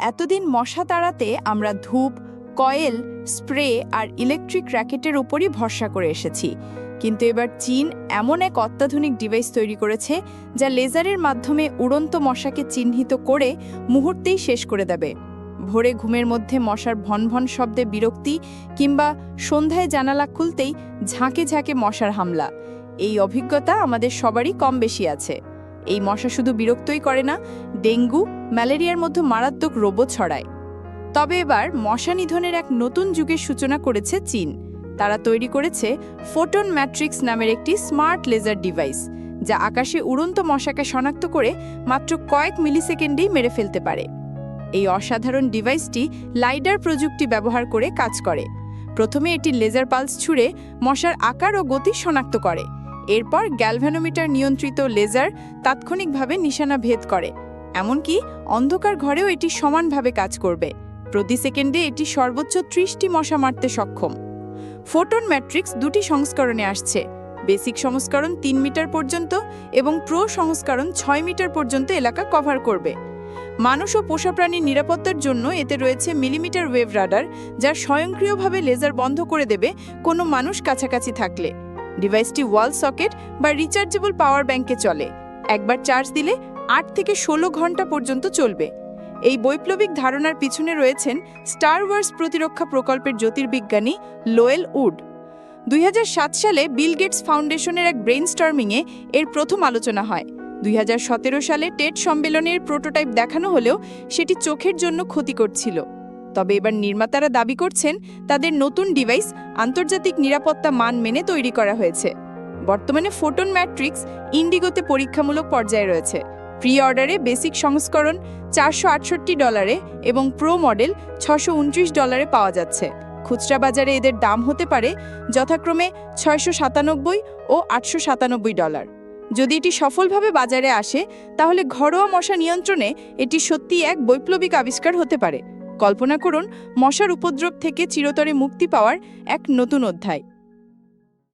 এতদিন মশা তাড়াতে আমরা ধূপ, কয়েল, স্প্রে আর ইলেকট্রিক র্যাকেটের উপরই ভরসা করে এসেছি। কিন্তু এবার চীন এমন এক অত্যাধুনিক ডিভাইস তৈরি করেছে যা লেজারের মাধ্যমে উড়ন্ত মশাকে চিহ্নিত করে মুহূর্তেই শেষ করে দেবে। ভোরে ঘুমের মধ্যে মশার ভনভন শব্দে বিরক্তি কিংবা সন্ধ্যায় জানালা খুলতেই ঝাঁকে ঝাঁকে মশার হামলা। এই অভিজ্ঞতা আমাদের সবারই কম বেশি আছে। এই মশা শুধু বিরক্তই করে না, ডেঙ্গু, ম্যালেরিয়ার মধ্যে মারাত্মক রোগও ছড়ায়। তবে এবার মশা নিধনের এক নতুন যুগের সূচনা করেছে চীন। তারা তৈরি করেছে ফোটন ম্যাট্রিক্স নামের একটি স্মার্ট লেজার ডিভাইস, যা আকাশে উড়ন্ত মশাকে শনাক্ত করে মাত্র কয়েক মিলিসেকেন্ডেই মেরে ফেলতে পারে। এই অসাধারণ ডিভাইসটি লাইডার প্রযুক্তি ব্যবহার করে কাজ করে। প্রথমে এটি লেজার পালস ছুড়ে মশার আকার ও গতি শনাক্ত করে। এরপর গ্যালভ্যানোমিটার নিয়ন্ত্রিত লেজার তাৎক্ষণিকভাবে নিশানা ভেদ করে। এমনকি অন্ধকার ঘরেও এটি সমানভাবে কাজ করবে। প্রতি সেকেন্ডে এটি সর্বোচ্চ ত্রিশটি মশা মারতে সক্ষম। ফোটন ম্যাট্রিক্স দুটি সংস্করণে আসছে। বেসিক সংস্করণ তিন মিটার পর্যন্ত এবং প্রো সংস্করণ ছয় মিটার পর্যন্ত এলাকা কভার করবে। মানুষ ও পোষা প্রাণীর নিরাপত্তার জন্য এতে রয়েছে মিলিমিটার ওয়েভ রাডার, যা স্বয়ংক্রিয়ভাবে লেজার বন্ধ করে দেবে কোনো মানুষ কাছাকাছি থাকলে। ডিভাইসটি ওয়াল সকেট বা রিচার্জেবল পাওয়ার ব্যাংকে চলে। একবার চার্জ দিলে আট থেকে ষোলো ঘণ্টা পর্যন্ত চলবে। এই বৈপ্লবিক ধারণার পিছনে রয়েছেন স্টার ওয়ার্স প্রতিরক্ষা প্রকল্পের জ্যোতির্বিজ্ঞানী লোয়েল উড। দুই হাজার সাত সালে বিল গেটস ফাউন্ডেশনের এক ব্রেন স্টর্মিংয়ে এর প্রথম আলোচনা হয়। দুই হাজার সতেরো সালে টেট সম্মেলনের প্রোটোটাইপ দেখানো হলেও সেটি চোখের জন্য ক্ষতিকর ছিল। তবে এবার নির্মাতারা দাবি করছেন তাদের নতুন ডিভাইস আন্তর্জাতিক নিরাপত্তা মান মেনে তৈরি করা হয়েছে। বর্তমানে ফোটন ম্যাট্রিক্স ইন্ডিগোতে পরীক্ষামূলক পর্যায়ে রয়েছে। প্রি অর্ডারে বেসিক সংস্করণ চারশো আটষট্টি ডলারে এবং প্রো মডেল ছশো ডলারে পাওয়া যাচ্ছে। খুচরা বাজারে এদের দাম হতে পারে যথাক্রমে ছয়শো সাতানব্বই ও আটশো সাতানব্বই ডলার। যদি এটি সফলভাবে বাজারে আসে, তাহলে ঘরোয়া মশা নিয়ন্ত্রণে এটি সত্যিই এক বৈপ্লবিক আবিষ্কার হতে পারে। কল্পনা করুন মশার উপদ্রব থেকে চিরতরে মুক্তি পাওয়ার এক নতুন অধ্যায়।